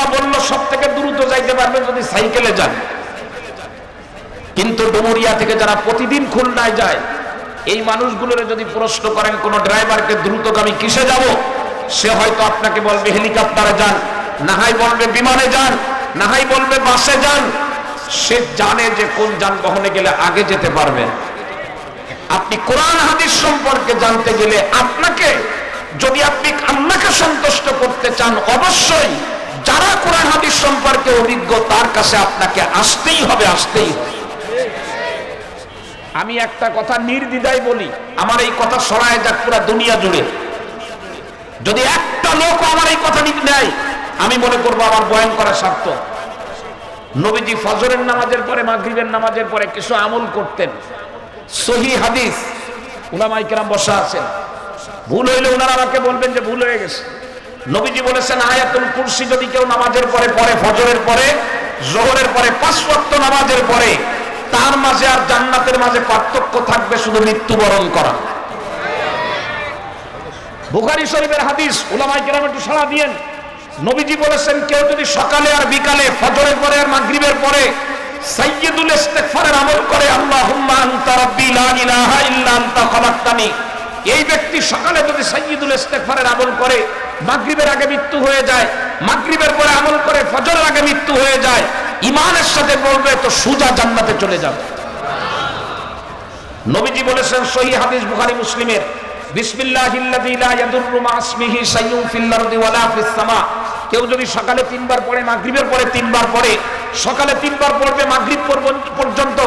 বাবা বলল সব থেকে দ্রুত যাইতে পারবেন যদি সাইকেলে যান। কিন্তু ডুমুরিয়া থেকে যারা প্রতিদিন খুলনায় যায়, এই মানুষগুলোর যদি প্রশ্ন করেন, কোন ড্রাইভারকে দ্রুতগামী কিসে যাব? সে হয়তো আপনাকে বলবে, হেলিকপ্টারে যান। নাহাই বলবে, বিমানে যান। নাহাই বলবে, বাসে যান। সে জানে যে কোন যানবাহনে গেলে আগে যেতে পারবে। আপনি কোরআন হাদিস সম্পর্কে জানতে গেলে আপনাকে, যদি আপনি আল্লাহকে সন্তুষ্ট করতে চান, অবশ্যই যারা কোরআন হাদিস সম্পর্কে অভিজ্ঞ, তার কাছে আপনাকে আসতেই হবে, আসতেই আমি একটা কথা নির্দ্বিধায় বলি, আমার এই কথা সরায় যাক পুরা দুনিয়া জুড়ে। যদি একটা লোক আমার এই কথা নিতে নেয়, আমি মনে করব আমার বয়ান করা সার্থক নবীজি ফজরের নামাজের পরে, মাগরিবের নামাজের পরে কিছু আমল করতেন। সহি হাদিস উলামাই কেরাম বসা আছেন। ভুল হইলে ওনারা আমাকে বলবেন যে ভুল হয়ে গেছে। নবীজি বলেছেন, আয়াতুল কুরসি যদি কেউ নামাজের পরে পরে ফজরের পরে, জোহরের পরে, পাঁচ ওয়াক্ত নামাজের পরে, তার মাঝে আর জান্নাতের মাঝে পার্থক্য থাকবে শুধু মৃত্যুবরণ করা। বুখারী শরীফের হাদিস উলামাই কেরাম একটু সাড়া দিয়েন। নবীজি বলেছেন, কেউ যদি সকালে আর বিকালে, ফজরের পরে আর মাগরিবের পরে সাইয়্যিদুল ইস্তিগফারের আমল করে, আল্লাহুম্মা আনতা রাব্বি লা ইলাহা ইল্লা আনতা খালাকতানি। এই ব্যক্তি সকালে যদি সাইয়্যিদুল ইস্তিগফারের আমল করে, মাগরিবের আগে মৃত্যু হয়ে যায়, মাগরিবের পরে আমল করে, ফজরের আগে মৃত্যু হয়ে যায় ইমানের সাথে বলবে, তো সুজা জান্নাতে চলে যাবে নবীজি বলেছেন, সহি হাদিস বুখারী মুসলিমের কেউ যদি সকালে তিনবার পড়ে, মাগরিবের পরে তিনবার পড়ে, সকালে তিনবার পড়বে, মাগরিব পর্যন্ত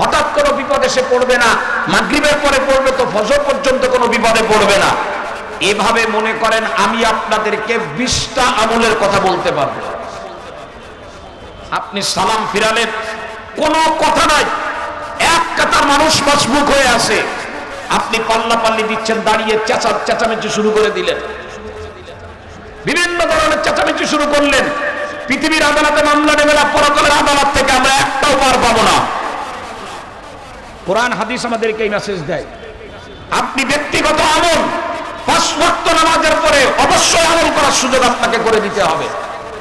হঠাৎ কোনো বিপদ এসে পড়বে না, মাগরিবের পরে পড়বে তো ফজর পর্যন্ত কোনো বিপদে পড়বে না। এভাবে মনে করেন, আমি আপনাদেরকে বিশটা আমলের কথা বলতে পারব। আপনি সালাম ফিরালেন, কোনো কথা নাই। এক কাতার মানুষ মজবুক হয়ে আছে। আপনি পাল্লা পাল্লি দিচ্ছেন, দাঁড়িয়ে চেঁচা চেঁচামেচি শুরু করে দিলেন। বিভিন্ন ধরনের চেঁচামেচি শুরু করলেন। পৃথিবীর আদালতে মামলা নেবে না পরকালের আদালত থেকে আমরা একটাও পার পাবো না। কোরআন, হাদিস আমাদেরকে এই মেসেজ দেয়। আপনি ব্যক্তিগত আমল, পাঁচ ওয়াক্ত নামাজের পরে অবশ্যই আমল করার সুযোগ আপনাকে করে দিতে হবে।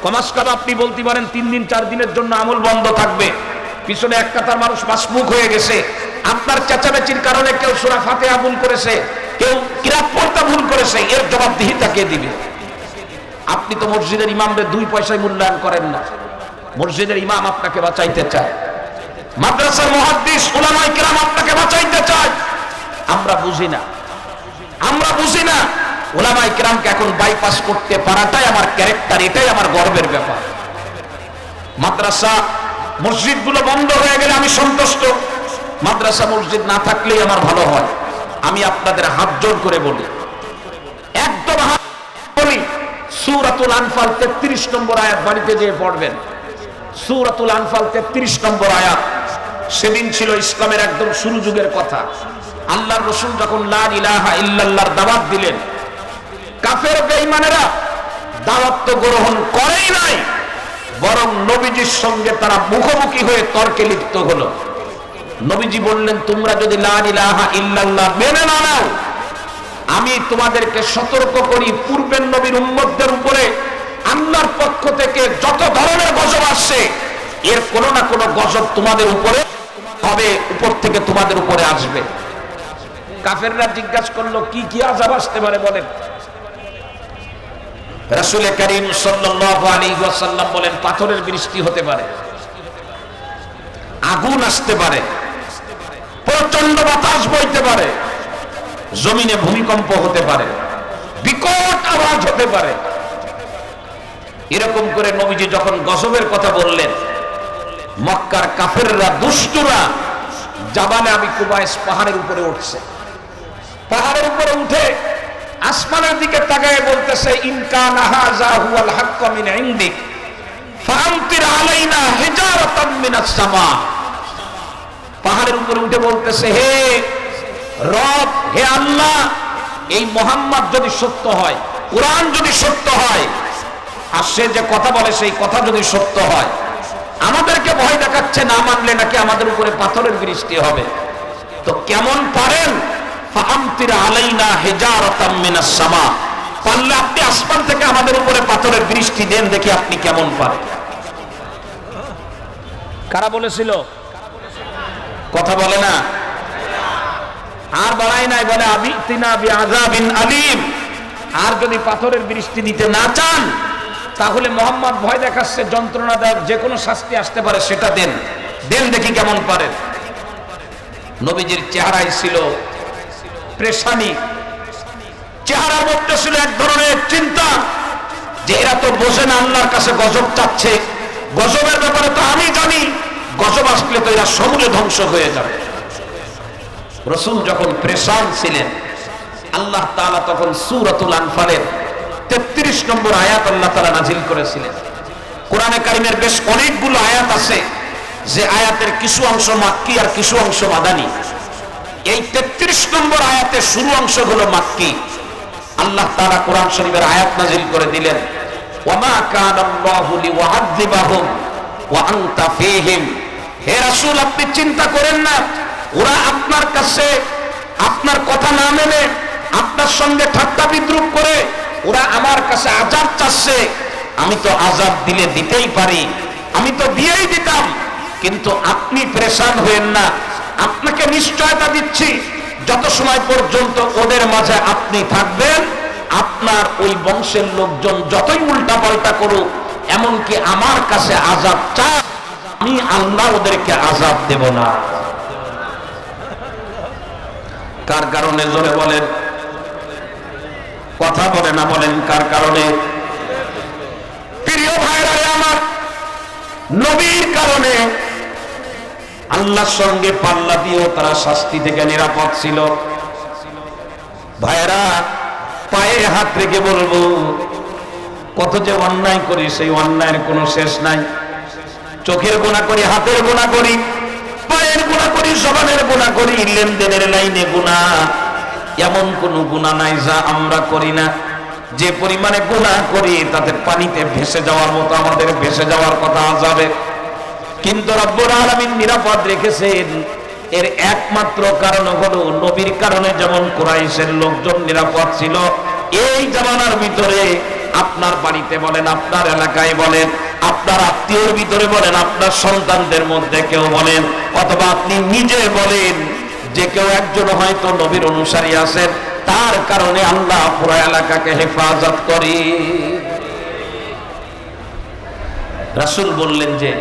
কমাস কম আপনি বলতে পারেন, তিন দিন, চার দিনের জন্য আমল বন্ধ থাকবে। পিছনে এক কাতার মানুষ মাসমুখ হয়ে গেছে। আপনার চেঁচামেচির কারণে কেউ সুরা ফাতেহা ভুল করেছে, কেউ কিরাত পড়তা ভুল করেছে, এর জবাবদিহিতা কে দিবে? আপনি তো মসজিদের ইমামদের দুই পয়সায় মূল্যায়ন করেন না। মসজিদের ইমাম আপনাকে বাঁচাইতে চায়। মাদ্রাসার মহাদ্দিস উলামাই কিরাম আপনাকে বাঁচাইতে চায় আমরা বুঝি না। আমরা বুঝি না। ওলামাই কিরামকে এখন বাইপাস করতে পারাটাই আমার ক্যারেক্টার এটাই আমার গর্বের ব্যাপার। মাদ্রাসা, মসজিদগুলো বন্ধ হয়ে গেলে আমি সন্তুষ্ট। মাদ্রাসা, মসজিদ না থাকলেই আমার ভালো হয়। আমি আপনাদের হাত জোর করে বলি। একদম হাত বলি, সুরাতুল আনফাল তেত্রিশ নম্বর আয়াত বাড়িতে যেয়ে পড়বেন। সুরাতুল আনফাল তেত্রিশ নম্বর আয়াত। সেদিন ছিল ইসলামের একদম শুরু যুগের কথা। আল্লাহর রসুল যখন ইলাহা দাওয়াত দিলেন, কাফের বেঈমানেরা দাওয়াত তো গ্রহণ করেই নাই, বরং নবীজির সঙ্গে তারা মুখোমুখি হয়ে তর্কে লিপ্ত হলো। নবীজি বললেন, তোমরা যদি ইলাহা ইল্লাল্লাহ মেনে না নাও, আমি তোমাদেরকে সতর্ক করি, পূর্বের নবীর উম্মতদের উপরে আল্লাহর পক্ষ থেকে যত ধরনের গজব আসছে, এর কোনো না কোনো গজব তোমাদের উপরে হবে, উপর থেকে তোমাদের উপরে আসবে। কাফেররা জিজ্ঞাসা করল, কি কি আজাব আসতে পারে? বলেন। রাসূল করিম ওয়াসাল্লাম বলেন, পাথরের বৃষ্টি হতে পারে, আগুন আসতে পারে প্রচণ্ড বাতাস বইতে পারে, জমিনে ভূমিকম্প হতে পারে, বিকট আওয়াজ হতে পারে। এরকম করে নবীজি যখন গজবের কথা বললেন, মক্কার কাফেররা, দুষ্টুরা, জাবানে আমি কুবাইস পাহাড়ের উপরে উঠছে। পাহাড়ের উপরে উঠে আসমানের দিকে তাকায় বলতেছে ইনকান হাযা হুয়াল হাক্ক মিন ইনদিক। আলাইনা পাহাড়ের উপরে উঠে বলতেছে, হে রব, হে আল্লাহ, এই মোহাম্মদ যদি সত্য হয়, কোরআন যদি সত্য হয়, আর সে যে কথা বলে সেই কথা যদি সত্য হয়, আমাদেরকে ভয় দেখাচ্ছে না মানলে নাকি আমাদের উপরে পাথরের বৃষ্টি হবে? তো কেমন পারেন? আলাইনা হেজারতাম মিনাস সামা। পারলে আপনি আসমান থেকে আমাদের উপরে পাথরের বৃষ্টি দেন দেখি আপনি কেমন পারেন কারা বলেছিল? কথা বলে না। আর বাড়াই নাই বলে আবি তিনা বি আযাবিন আলিম। আর যদি পাথরের বৃষ্টি দিতে না চান তাহলে মোহাম্মদ ভয় দেখাচ্ছে যন্ত্রণাদায়ক যে কোনো শাস্তি আসতে পারে সেটা দেন। দেন দেখি কেমন পারেন। নবীজির চেহারায় ছিল প্রেশানি চেহারার মধ্যে ছিল এক ধরনের চিন্তা যে এরা তো বোঝে না আল্লাহর কাছে গজব চাচ্ছে। গজবের ব্যাপারে তো আমি জানি, গজব আসলে তো এরা সমূলে ধ্বংস হয়ে যাবে। রসুল যখন প্রেশান ছিলেন, আল্লাহ তাআলা তখন সূরাতুল আনফালের 33 নম্বর আয়াত আল্লাহ তাআলা নাজিল করেছিলেন। কোরআনে কারিমের বেশ অনেকগুলো আয়াত আছে, যে আয়াতের কিছু অংশ মাক্কি আর কিছু অংশ মাদানি। এই 33 নম্বর আয়াতের শুরু অংশ হলো মাক্কি আল্লাহ তাআলা কোরআন শরীফের আয়াত নাজিল করে দিলেন আপনি চিন্তা করেন না, ওরা আপনার কাছে আপনার কথা না মেনে আপনার সঙ্গে ঠাট্টা বিদ্রুপ করে ওরা আমার কাছে আজাব চাচ্ছে। আমি তো আজাব দিলে দিতেই পারি, আমি তো দিয়েই দিতাম, কিন্তু আপনি প্রেশান হয়েন না। আপনাকে নিশ্চয়তা দিচ্ছি, যত সময় পর্যন্ত ওদের মাঝে আপনি থাকবেন, আপনার ওই বংশের লোকজন যতই উল্টা পাল্টা করুক, এমনকি আমার কাছে আজাব চা আমি আল্লাহ ওদেরকে আজাব দেব না। কার কারণে জোরে বলেন? কথা বলে না বলেন কার কারণে? প্রিয় ভাইরা আমার নবীর কারণে আল্লাহর সঙ্গে পাল্লা দিয়েও তারা শাস্তি থেকে নিরাপদ ছিল। ভাইরা পায়ে হাত রেখে বলব, কত যে অন্যায় করি, সেই অন্যায়ের কোনো শেষ নাই। চোখের গোনা করি, হাতের গোনা করি, পায়ের গোনা করি, জবানের গোনা করি, লেনদেনের লাইনে গুণা এমন কোন গুণা নাই যা আমরা করি না। যে পরিমাণে গুণা করি, তাতে পানিতে ভেসে যাওয়ার মতো আমাদের ভেসে যাওয়ার কথা যাবে কিন্তু রব্বুর আলামিন নিরাপদ রেখেছেন। এর একমাত্র কারণ হলো নবীর কারণে যেমন কুরাইশের লোকজন নিরাপদ ছিল, এই জামানার ভিতরে আপনার বাড়িতে বলেন, আপনার এলাকায় বলেন, আপনার আত্মীয়র ভিতরে বলেন, আপনার সন্তানদের মধ্যে কেউ বলেন, অথবা আপনি নিজে বলেন যে কেউ একজন হয়তো নবীর অনুসারী আছেন, তার কারণে আল্লাহ পুরো এলাকাকে হেফাজত করে। রাসুল বললেন যে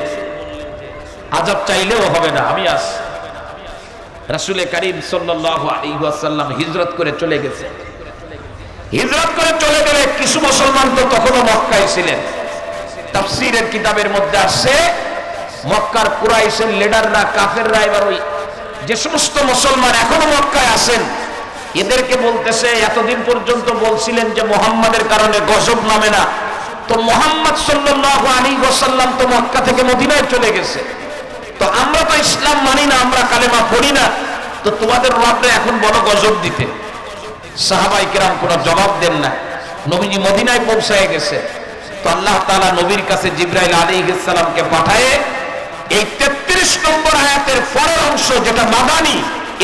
আজাব চাইলেও হবে না, আমি আস রাসূলে কারীম ওয়াসাল্লাম হিজরত করে চলে গেছে। হিজরত করে চলে গেলে কিছু মুসলমান তো তখনও মক্কায় ছিলেন। তাফসীরের কিতাবের মধ্যে আসছে, মক্কার কুরাইশের লিডাররা, কাফেররা এবার ওই যে সমস্ত মুসলমান এখনও মক্কায় আছেন, এদেরকে বলতেছে, এতদিন পর্যন্ত বলছিলেন যে মোহাম্মদের কারণে গজব নামে না। তো মোহাম্মদ সাল্লাল্লাহু আলাইহি ওয়াসাল্লাম তো মক্কা থেকে মদিনায় চলে গেছে। তো আমরা তো ইসলাম মানি না, আমরা কালেমা পড়ি না। তো তোমাদের রবরে এখন বড় গজব দিতে। সাহাবাই কিরাম কোনো জবাব দেন না। নবীজি মদিনায় পৌঁছায় গেছে। তো আল্লাহ তাআলা নবীর কাছে জিব্রাইল আলাইহিস সালামকে পাঠায়ে এই 33 নম্বর আয়াতের পরের অংশ যেটা মাদানি,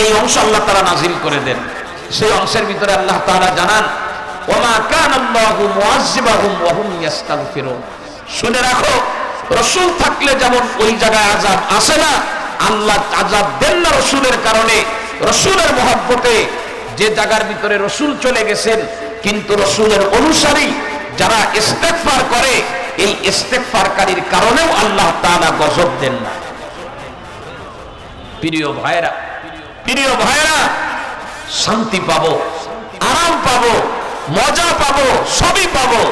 এই অংশ আল্লাহ তাআলা নাজিল করে দেন। সেই অংশের ভিতরে আল্লাহ তাআলা জানান, ওমা কানা আল্লাহু মুআযিবাহুম ওয়া হুম ইস্তাগফিরুন শুনে রাখো রসুল থাকলে যেমন ওই জায়গায় আজাব আসে না, আল্লাহ আজাব দেন না রসুলের কারণে। রসুলের মহব্বতে যে জায়গার ভিতরে রসুল চলে গেছেন, কিন্তু রসুলের অনুসারী যারা ইস্তেকফার করে, এই ইস্তেকফারকারীর কারণেও আল্লাহ তাআলা গজব দেন না। প্রিয় ভাইরা প্রিয় ভাইরা শান্তি পাবো, আরাম পাবো, মজা পাবো, সবই পাবো।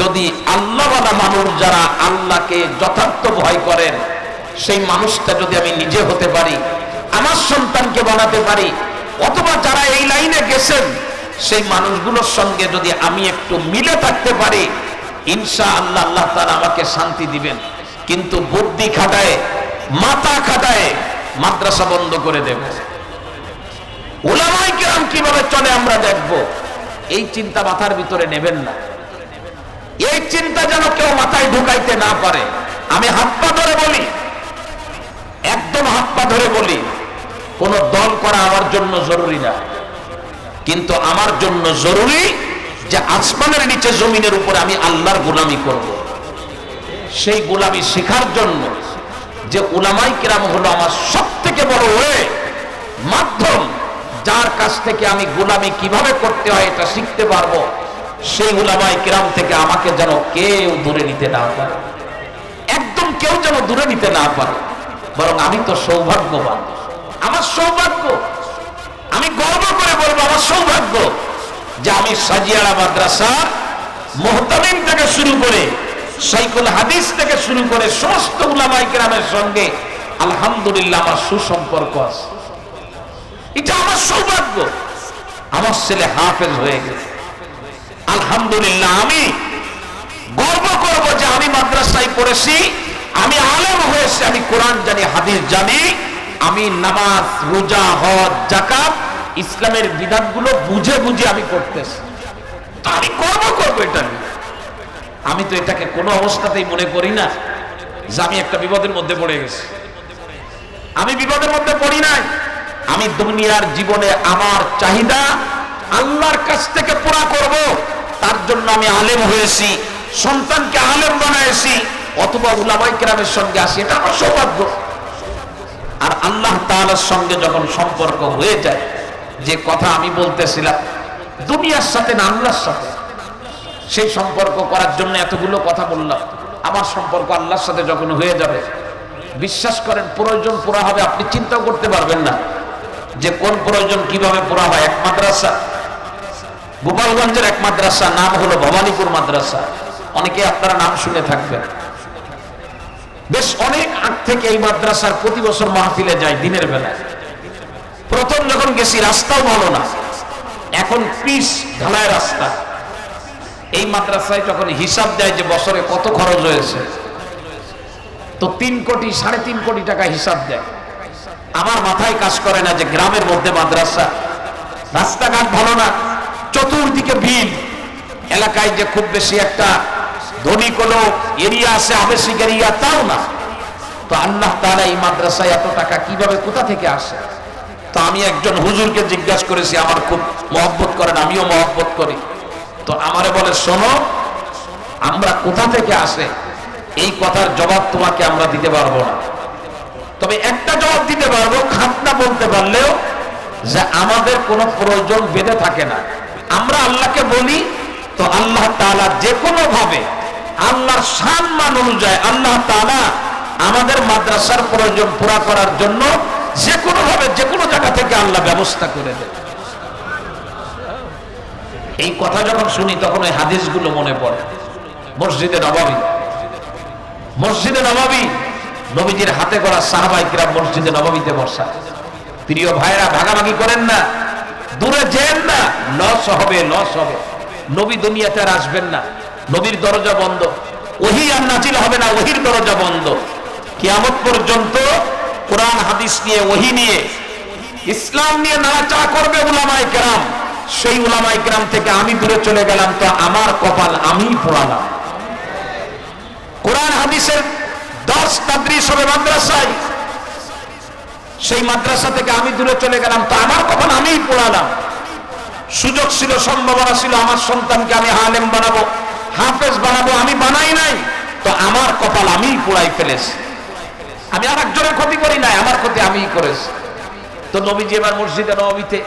যদি আল্লাহওয়ালা মানুষ যারা আল্লাহকে যথার্থ ভয় করেন, সেই মানুষটা যদি আমি নিজে হতে পারি, আমার সন্তানকে বানাতে পারি, অথবা যারা এই লাইনে গেছেন, সেই মানুষগুলোর সঙ্গে যদি আমি একটু মিলে থাকতে পারি ইনশা আল্লাহ আল্লাহ তারা আমাকে শান্তি দিবেন। কিন্তু বুদ্ধি খাটায়, মাথা খাটায় মাদ্রাসা বন্ধ করে দেব। ওলামাই কিরাম কীভাবে চলে আমরা দেখব? এই চিন্তা মাথার ভিতরে নেবেন না। এই চিন্তা যেন কেউ মাথায় ঢুকাইতে না পারে। আমি হাত ধরে বলি, একদম হাত পা ধরে বলি, কোন দল করা আমার জন্য জরুরি না। কিন্তু আমার জন্য জরুরি যে আসমানের নিচে জমিনের উপরে আমি আল্লাহর গোলামি করব। সেই গোলামি শেখার জন্য যে উলামাই কিরাম হলো আমার সব থেকে বড় ওয়ে, মাধ্যম, যার কাছ থেকে আমি গোলামি কীভাবে করতে হয় এটা শিখতে পারব। সেই উলামাই কিরাম থেকে আমাকে যেন কেউ দূরে নিতে না পারে। একদম কেউ যেন দূরে নিতে না পারে। বরং আমি তো সৌভাগ্যবান। আমার সৌভাগ্য। আমি গর্ব করে বলব, আমার সৌভাগ্য যে আমি সাজিয়ারা মাদ্রাসা মোহতামিম থেকে শুরু করে সাইকুল হাদিস থেকে শুরু করে সমস্ত উলামাই কেরামের সঙ্গে আলহামদুলিল্লাহ আমার সুসম্পর্ক আছে। এটা আমার সৌভাগ্য। আমার ছেলে হাফেজ হয়ে গেছে। আলহামদুলিল্লাহ, আমি গর্ব করব যে আমি মাদ্রাসায় পড়েছি, আমি আলেম হয়েছি, আমি কোরআন জানি, হাদিস জানি, আমি নামাজ, রোজা, হজ জাকাত ইসলামের বিধানগুলো বুঝে বুঝে আমি করতেছি আমি গর্ব করব এটা আমি তো এটাকে কোনো অবস্থাতেই মনে করি না যে আমি একটা বিপদের মধ্যে পড়ে গেছি। আমি বিপদের মধ্যে পড়ি নাই। আমি দুনিয়ার জীবনে আমার চাহিদা আল্লাহর কাছ থেকে পুরা করব। তার জন্য আমি আলেম হয়েছি, সন্তানকে আলেম বানাইছি, অথবা উলামাই কেরামের সঙ্গে আসি, এটা আমার সৌভাগ্য। আর আল্লাহ তাআলার সঙ্গে যখন সম্পর্ক হয়ে যায়, যে কথা আমি বলতেছিলাম, দুনিয়ার সাথে না আল্লাহর সাথে, সেই সম্পর্ক করার জন্য এতগুলো কথা বললাম। আমার সম্পর্ক আল্লাহর সাথে যখন হয়ে যাবে, বিশ্বাস করেন, প্রয়োজন পুরা হবে, আপনি চিন্তাও করতে পারবেন না, যে কোন প্রয়োজন কীভাবে পুরা হয়। এক মাদ্রাসা গোপালগঞ্জের এক মাদ্রাসা, নাম হলো ভবানীপুর মাদ্রাসা। অনেকে আপনারা নাম শুনে থাকবেন। বেশ অনেক আগ থেকে এই মাদ্রাসার প্রতি বছর মাহফিলে যায় দিনের বেলায় প্রথম যখন গেছি, রাস্তাও ভালো না। এখন পিস ঢালাই রাস্তা। এই মাদ্রাসায় যখন হিসাব দেয় যে বছরে কত খরচ হয়েছে, তো তিন কোটি, সাড়ে তিন কোটি টাকা হিসাব দেয়। আমার মাথায় কাজ করে না যে গ্রামের মধ্যে মাদ্রাসা। রাস্তাঘাট ভালো না। চতুর্দিকে বিল এলাকায় যে খুব বেশি একটা ধনী কোনো এরিয়া আছে আবেশিক এরিয়া, তাও না। তো আল্লাহ তারা এই মাদ্রাসায় এত টাকা কীভাবে, কোথা থেকে আসে? তো আমি একজন হুজুরকে জিজ্ঞাসা করেছি, আমার খুব মহব্বত করেন, আমিও মহব্বত করি। তো আমারে বলে, শোনো, আমরা কোথা থেকে আসে? এই কথার জবাব তোমাকে আমরা দিতে পারব না। তবে একটা জবাব দিতে পারব, খাতনা বলতে পারলেও যে আমাদের কোনো প্রয়োজন বেঁধে থাকে না। আমরা আল্লাহকে বলি, তো আল্লাহ তাআলা যে কোনো ভাবে আল্লাহর সম্মান অনুযায়ী আল্লাহ তাআলা আমাদের মাদ্রাসার প্রয়োজন পুরা করার জন্য যে কোনো ভাবে যে কোনো জায়গা থেকে আল্লাহ ব্যবস্থা করে দেয়। এই কথা যখন শুনি, তখন ওই হাদিসগুলো মনে পড়ে। মসজিদে নবাবী। মসজিদে নবাবী, নবীজির হাতে করা সাহাবাই কিরাম মসজিদে নবাবিতে বসা। প্রিয় ভাইরা ভাগাভাগি করেন না। দূরে যেন না, লস হবে লস হবে। নবী দুনিয়াতে আর আসবেন না। নবীর দরজা বন্ধ। ওহি আর নাচিল হবে না, ওহির দরজা বন্ধ। কিয়ামত পর্যন্ত কোরআন, হাদিস নিয়ে, ওহি নিয়ে, ইসলাম নিয়ে নাড়াচাড়া করবে উলামায়ে কেরাম। সেই উলামায়ে কেরাম থেকে আমি দূরে চলে গেলাম, তো আমার কপাল আমি পোড়ালাম। কোরআন, হাদিসের দশ তাদ্রিস হবে মাদ্রাসায়। সেই মাদ্রাসা থেকে আমি দূরে চলে গেলাম, তো আমার কপাল আমিই পড়ালাম সুযোগ ছিল, সম্ভাবনা ছিল, আমার সন্তানকে আমি হালেম বানাবো, হাফেজ বানাবো, আমি বানাই নাই, তো আমার কপাল আমিই পোড়াই ফেলেছি। আমি আর একজনের ক্ষতি করি নাই, আমার ক্ষতি আমিই করেছি। তো নবীজি এবার মসজিদে নবীতে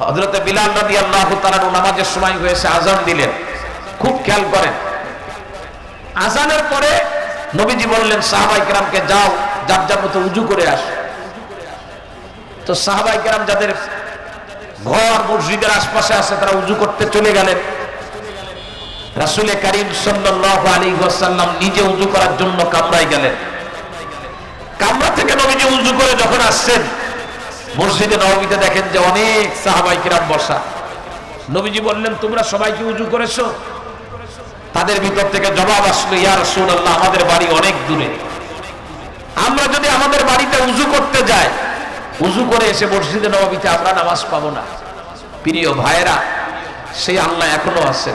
হজরতে বিলাল নদী আল্লাহ তারা নামাজের সময় হয়েছে আজান দিলেন। খুব খেয়াল করেন। আজানের পরে নবীজি বললেন সাহাবাই কেরামকে যাও, যার যার মতো উজু করে আস। তো সাহাবাই কেরাম যাদের ঘর মসজিদের আশপাশে আছে, তারা উজু করতে চলে গেলেন। রাসুলে করিম সাল্লাহ আলী ওয়াসাল্লাম নিজে উজু করার জন্য কামরায় গেলেন। কামরা থেকে নবীজি উজু করে যখন আসছেন, মসজিদে নবমীতে দেখেন যে অনেক সাহাবাই কিরাম বসা। নবীজি বললেন, তোমরা সবাইকে উজু করেছ? তাদের ভিতর থেকে জবাব আসলো, ইয়া রাসূলুল্লাহ, আমাদের বাড়ি অনেক দূরে। আমরা যদি আমাদের বাড়িতে উজু করতে যাই উজু করে এসে মসজিদে নবমীতে আমরা নামাজ পাবো না। প্রিয় ভাইয়েরা, সেই আল্লাহ এখনও আছেন।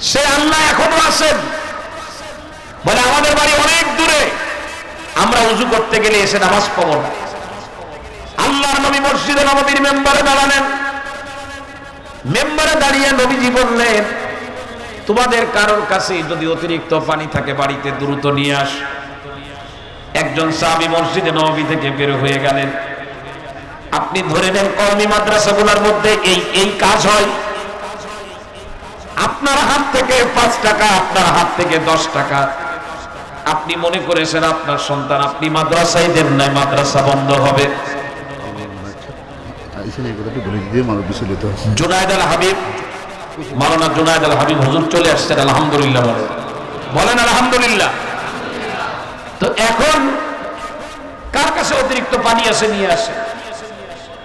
সে আল্লাহ এখনও আছেন। বলে আমাদের বাড়ি অনেক দূরে। আমরা উজু করতে গেলে এসে নামাজ পাবো না। আল্লাহর নবী মসজিদে নবমীর মেম্বারে দাঁড়ালেন। মেম্বারে দাঁড়িয়ে নবীজি বললেন তোমাদের কারোর কাছে যদি অতিরিক্ত পানি থাকে বাড়িতে, দ্রুত নিয়ে আস। একজন সাহাবী মসজিদে নবী থেকে বের হয়ে গেলেন। আপনি ধরে নেন কওমি মাদ্রাসাগুলোর মধ্যে এই এই কাজ হয়। আপনার হাত থেকে পাঁচ টাকা, আপনার হাত থেকে দশ টাকা। আপনি মনে করেছেন আপনার সন্তান, আপনি মাদ্রাসায় দেন নাই, মাদ্রাসা বন্ধ হবে। জুনায়দ আল হাবিব জুনায়দ আল হাবিব হুজুর চলে আসছেন, আলহামদুলিল্লাহ বলেন, আলহামদুলিল্লাহ। তো এখন কার কাছে অতিরিক্ত পানি আছে, নিয়ে আসে?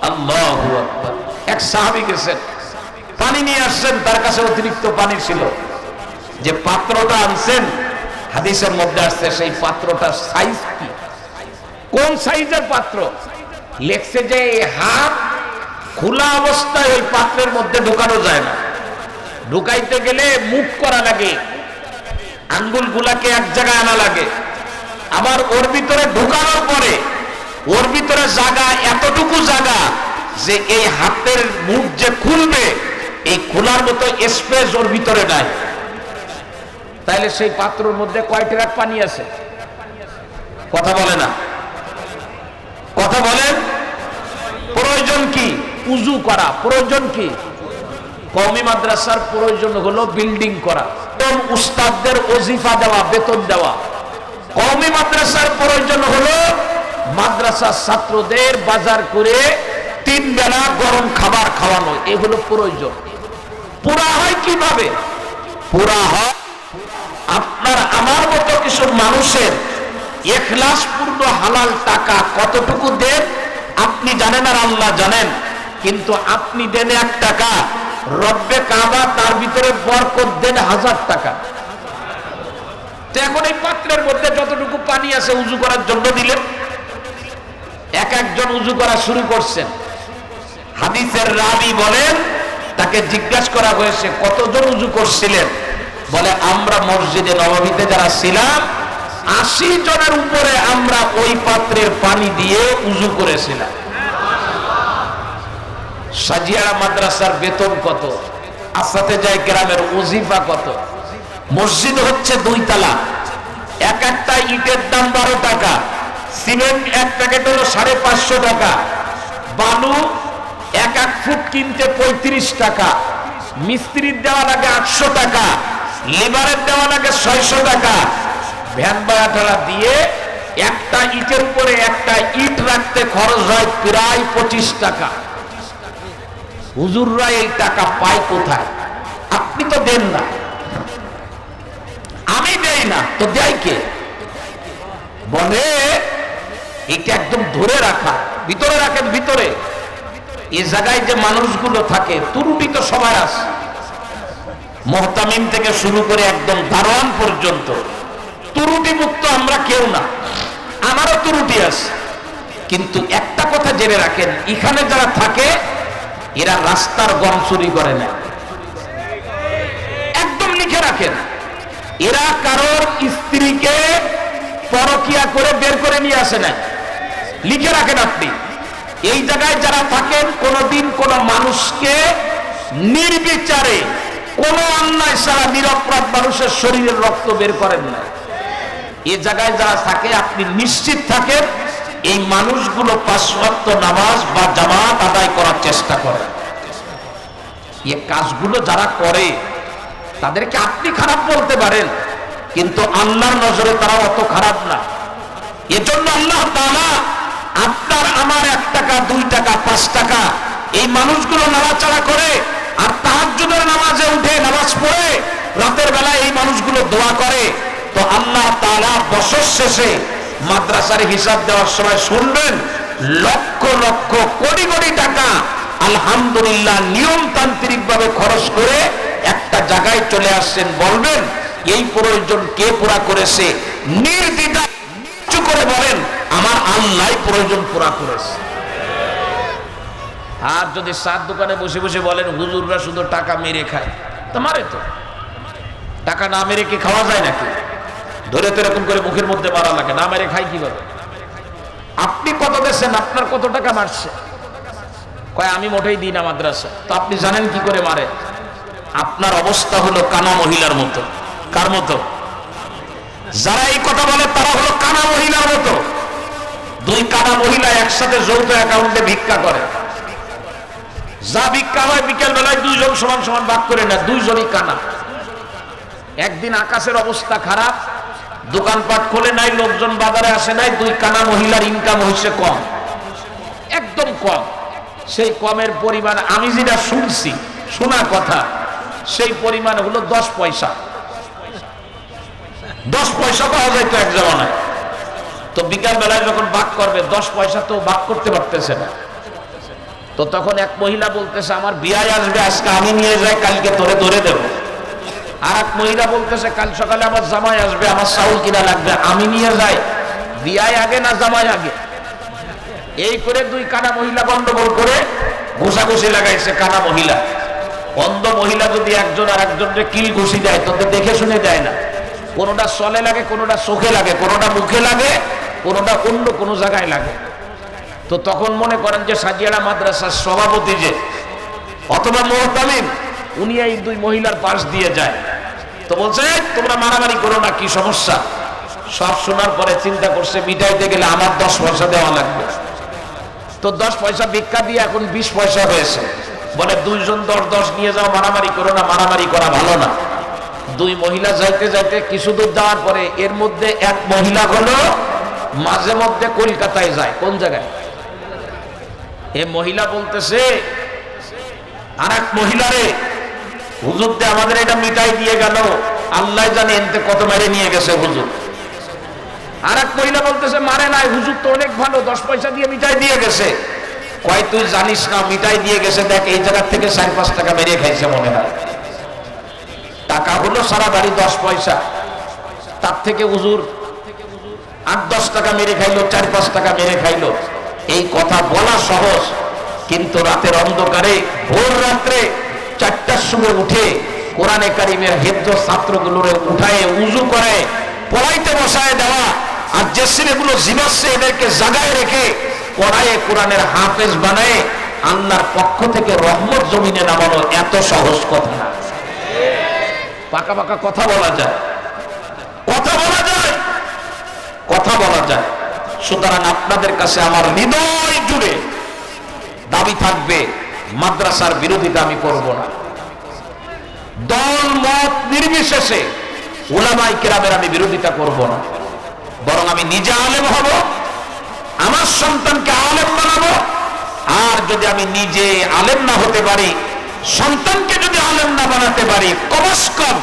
আল্লাহ এক সাহাবি গেছেন, পানি নিয়ে আসছেন, তার কাছে অতিরিক্ত পানি ছিল। যে পাত্রটা আনছেন, হাদিসের মধ্যে আসছে, সেই পাত্রটার সাইজ কি? কোন সাইজের পাত্র? লেখছে যে এই হাত খোলা অবস্থায় ওই পাত্রের মধ্যে ঢুকানো যায় না। ঢুকাইতে গেলে মুখ করা লাগে। আঙ্গুল গুলাকে এক জায়গায় আনা লাগে। আবার ওর ভিতরে ঢুকানোর পরে ওর ভিতরে জাগা এতটুকু জাগা যে এই হাতের মুখ যে খুলবে, এই খোলার মতো স্পেস ওর ভিতরে নাই। তাইলে সেই পাত্রর মধ্যে কয় ট্রাক পানি আছে? কথা বলে না। কথা বলেন প্রয়োজন কি? উজু করা। প্রয়োজন কি? কমি মাদ্রাসার প্রয়োজন হলো বিল্ডিং করা। উস্তাদদের ওজিফা দেওয়া, বেতন দেওয়া। কওমি মাদ্রাসার প্রয়োজন হলো মাদ্রাসার ছাত্রদের বাজার করে তিন বেলা গরম খাবার খাওয়ানো এগুলো প্রয়োজন। পুরা হয় কীভাবে? পুরা হয় আপনার, আমার মতো কিছু মানুষের এখলাস পূর্ণ হালাল টাকা কতটুকু দেন? আপনি জানেন আর আল্লাহ জানেন, কিন্তু আপনি দেন এক টাকা, রব্বে কাবা তার ভিতরে বরকত দেন হাজার টাকা। তো এখন এই পাত্রের মধ্যে যতটুকু পানি আছে উজু করার জন্য দিলেন এক একজন উজু করা শুরু করছেন। হাদিসের রাবি বলেন, তাকে জিজ্ঞাসা করা হয়েছে, কতজন উজু করছিলেন? বলে, আমরা মসজিদে নবমীতে যারা ছিলাম, আশি জনের উপরে আমরা ওই পাত্রের পানি দিয়ে উজু করেছিলাম। সাজিয়ারা মাদ্রাসার বেতন কত? আসাতে যায় গ্রামের ওজিফা কত? মসজিদ হচ্ছে দুই তালা। এক একটা ইটের দাম বারো টাকা, সিমেন্ট এক প্যাকেট হলো সাড়ে পাঁচশো টাকা, বালু এক এক ফুট কিনতে পঁয়ত্রিশ টাকা, মিস্ত্রির দেওয়া লাগে আটশো টাকা, লেবারের দেওয়া লাগে ছয়শো টাকা। ভ্যান ভাড়া দিয়ে একটা ইটের উপরে একটা ইট রাখতে খরচ হয় প্রায় পঁচিশ টাকা। হুজুররা এই টাকা পায় কোথায়? আপনি তো দেন না। দেই না। তো দেয় কে? বলে, এটা একদম ধরে রাখা। ভিতরে রাখেন, ভিতরে। এ জায়গায় যে মানুষগুলো থাকে তুরুটি তো সবাই আছে। মহতামিম থেকে শুরু করে একদম দারোয়ান পর্যন্ত। তুরুটি মুক্ত আমরা কেউ না। আমারও তুরুটি আছে। কিন্তু একটা কথা জেনে রাখেন, এখানে যারা থাকে, এরা রাস্তার গম চুরি করে না। একদম লিখে রাখেন। এরা কারোর স্ত্রীকে পরকিয়া করে বের করে নিয়ে আসে না। লিখে রাখেন আপনি, এই জায়গায় যারা থাকেন, কোনদিন কোন মানুষকে নির্বিচারে কোন অন্যায় সারা নিরপরাধ মানুষের শরীরের রক্ত বের করেন না। এ জায়গায় যারা থাকে, আপনি নিশ্চিত থাকেন, এই মানুষগুলো ওয়াক্ত নামাজ বা জামাত আদায় করার চেষ্টা করে। এ কাজগুলো যারা করে তাদেরকে আপনি খারাপ বলতে পারেন, কিন্তু আল্লাহর নজরে তারা অত খারাপ না। এজন্য আল্লাহ তাআলা আপনার, আমার এক টাকা, দুই টাকা, পাঁচ টাকা, এই মানুষগুলো নাড়াচাড়া করে আর তাহাজ্জুদের নামাজে উঠে নামাজ পড়ে, রাতের বেলা এই মানুষগুলো দোয়া করে। তো আল্লাহ তাআলা বছর শেষে মাদ্রাসার হিসাব দেওয়ার সময় শুনবেন, লক্ষ লক্ষ, কোটি কোটি টাকা আলহামদুলিল্লাহ নিয়মতান্ত্রিক ভাবে খরচ করে একটা জায়গায় চলে আসছেন, বলবেন, এই প্রয়োজন কে পুরা করেছে? নির্দ্বিধা উঁচু করে বলেন, আমার আল্লাহ প্রয়োজন পুরা করেছে। আর যদি সাত দোকানে বসে বসে বলেন, হুজুররা শুধু টাকা মেরে খায়। তো মারে তো। টাকা না মেরে কি খাওয়া যায় নাকি? ধরে তো এরকম করে মুখের মধ্যে মারা লাগে, না মেরে খাই কীভাবে? আপনি কত দেশেন আপনার কত টাকা মারছে? কয়, আমি মোটেই দিই না মাদ্রাসা তো আপনি জানেন কি করে মারে? আপনার অবস্থা হলো কানা মহিলার মতো। কার মতো? যারা এই কথা বলে তারা হলো কানা মহিলার মতো। দুই কানা মহিলা একসাথে যৌথ অ্যাকাউন্টে ভিক্ষা করে। যা ভিক্ষা হয় বিকেল বেলায় দুইজন সমান সমান ভাগ করে না দুইজনই কানা। একদিন আকাশের অবস্থা খারাপ, দোকানপাট খোলে নাই, লোকজন বাজারে আসে নাই, দুই কানা মহিলার ইনকাম হয়েছে কম। একদম কম। সেই কমের পরিমাণ আমি যেটা শুনছি, শোনা কথা সেই পরিমাণ হলো দশ পয়সা। দশ পয়সা পাওয়া যায় তো এক জমানায়। তো বিকাল বেলায় যখন বাক করবে, দশ পয়সা তো বাক করতে পারতেছে না। তো তখন এক মহিলা বলতেছে, আমার বিয়ায় আসবে, আজকে আমি নিয়ে যাই, কালকে তোরে ধরে দেবো। আর এক মহিলা বলতেছে, কাল সকালে আমার জামাই আসবে, আমার চাউল কিনা লাগবে, আমি নিয়ে যাই। বিয়ায় আগে না জামাই আগে? এই করে দুই কানা মহিলা গন্ডগোল করে ঘুষাঘুষি লাগাইছে কানা মহিলা। অন্ধ মহিলা যদি একজন আর একজনকে কিল ঘুষি দেয়, তোকে দেখে শুনে দেয় না। কোনোটা চলে লাগে, কোনোটা চোখে লাগে, কোনোটা মুখে লাগে, কোনোটা অন্য কোনো জায়গায় লাগে। তো তখন মনে করেন যে সাজিয়ারা মাদ্রাসার সভাপতি যে, অথবা মোহতামিম, উনি এই দুই মহিলার পাশ দিয়ে যায়। তো বলছে তোমরা মারামারি করো না, কি সমস্যা? সব শোনার পরে চিন্তা করছে, মিটাইতে গেলে আমার দশ পয়সা দেওয়া লাগবে। তো দশ পয়সা ভিক্ষা দিয়ে এখন বিশ পয়সা হয়েছে। বলে, দুইজন দশ দশ নিয়ে যাও, মারামারি করো না, মারামারি করা ভালো না। দুই মহিলা যাইতে যাইতে কিছু দূর যাওয়ার পরে এর মধ্যে এক মহিলা হলো মাঝে মধ্যে কলকাতায় যায়। কোন জায়গায়? এ মহিলা বলতেছে আর এক মহিলারে হুজুর দে আমাদের এটা মিটাই দিয়ে গেল। আল্লাহ জানে এনতে কত মেরে নিয়ে গেছে হুজুর। আর এক মহিলা বলতেছে, মারে নাই, হুজুর তো অনেক ভালো, দশ পয়সা দিয়ে মিটাই দিয়ে গেছে। কয়, তুই জানিস না মিটাই দিয়ে গেছে, দেখ, এই জায়গার থেকে চার, পাঁচ টাকা মেরে খাইছে মনে হয়। টাকা হলো সারা বাড়ি দশ পয়সা। তার থেকে উজুর আট, দশ টাকা মেরে খাইলো, চার, পাঁচ টাকা মেরে খাইলো। এই কথা বলা সহজ, কিন্তু রাতের অন্ধকারে, ভোর রাত্রে চারটার সময় উঠে কোরআনে কারিমের হেদ্য ছাত্রগুলোরে উঠায় উজু করে পড়াইতে বসায় দেওয়া, আর যে ছেলেগুলো জীবাচ্ছে এদেরকে জাগায় রেখে পড়ায়, কোরআনের হাফেজ বানায়, আল্লাহর পক্ষ থেকে রহমত জমিনে নামানো এত সহজ কথা। না পাকা পাকা কথা বলা যায়। কথা বলা যায়। কথা বলা যায়। সুতরাং আপনাদের কাছে আমার হৃদয় জুড়ে দাবি থাকবে, মাদ্রাসার বিরোধিতা আমি করব না। দল, মত নির্বিশেষে ওলামাই কেরামের আমি বিরোধিতা করব না। বরং আমি নিজে আলেম হব। আমার সন্তানকে আলেম বানাবো। আর যদি আমি নিজে আলেম না হতে পারি, সন্তানকে যদি আলেম না বানাতে পারি কমস কম